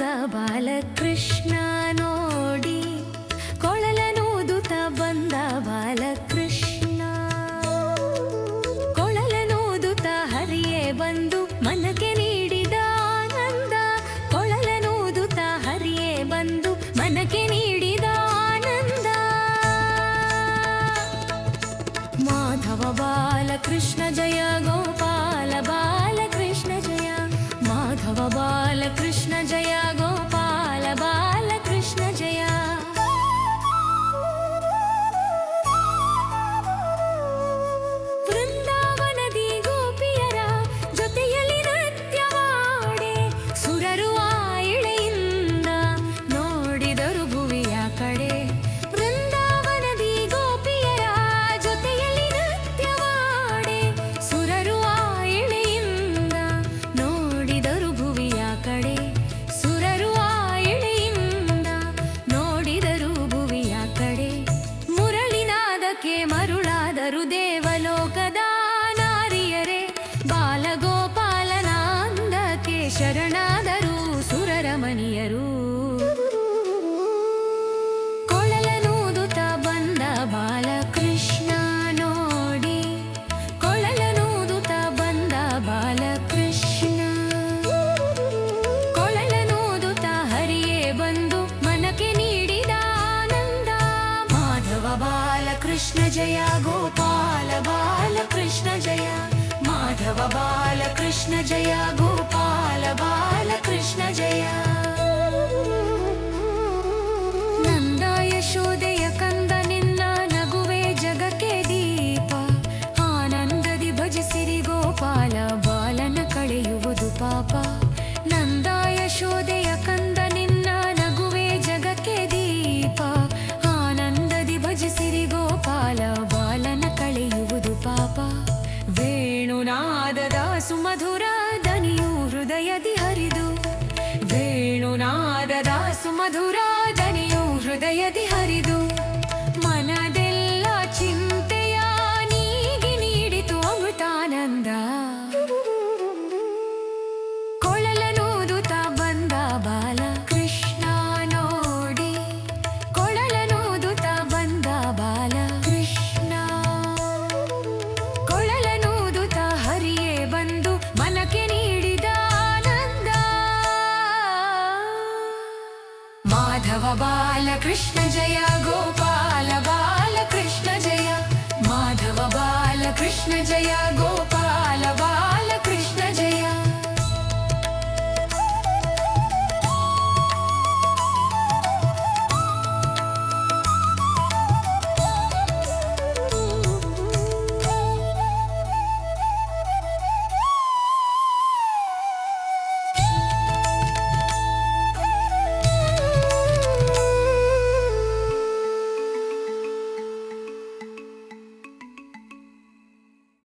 ಬಂದ ಬಾಲಕೃಷ್ಣ ನೋಡಿ. ಕೊಳಲನೂದುತ ಬಂದ ಬಾಲಕೃಷ್ಣ. ಕೊಳಲನೂದುತ ಹರಿಯೇ ಬಂದು ಮನಕೆ ನೀಡಿದ ಆನಂದ. ಕೊಳಲನೂದುತ ಹರಿಯೇ ಬಂದು ಮನಕೆ ನೀಡಿದ ಆನಂದ. ಮಾಧವ ಬಾಲಕೃಷ್ಣ ಜಯ, ಗೋಪಾಲ ಬಾಲಕೃಷ್ಣ ಜಯ. ಮಾಧವ ಬಾಲಕೃಷ್ಣ ಜಯ ಲೋಕದ ನಾರಿಯರೇ ಬಾಲಗೋಪಾಲನಾಂದಕ್ಕೆ ಶರಣಾದ ಕೃಷ್ಣ ಜಯ, ಗೋಪಾಲ ಬಾಲ ಕೃಷ್ಣ ಜಯ, ಮಾಧವ ಬಾಲ ಕೃಷ್ಣ ಜಯ, ಗೋಪಾಲ ಬಾಲ ಕೃಷ್ಣ ಜಯ. ನಂದ ಯಶೋದಯ ಕಂದ, ನಿನ್ನ ನಗುವೆ ಜಗಕ್ಕೆ ದೀಪ, ಆನಂದದಿ ಭಜಿಸಿರಿ ಗೋಪಾಲ, ಬಾಲನ ಕಳೆಯುವುದು ಪಾಪ. वेणुनाददासु नाददासु मधुरा दनियो हृदयति हरिदु। वेणुनाददासु मधुरा दनियो हृदयति हरिदुः। Krishna Jaya Gopal.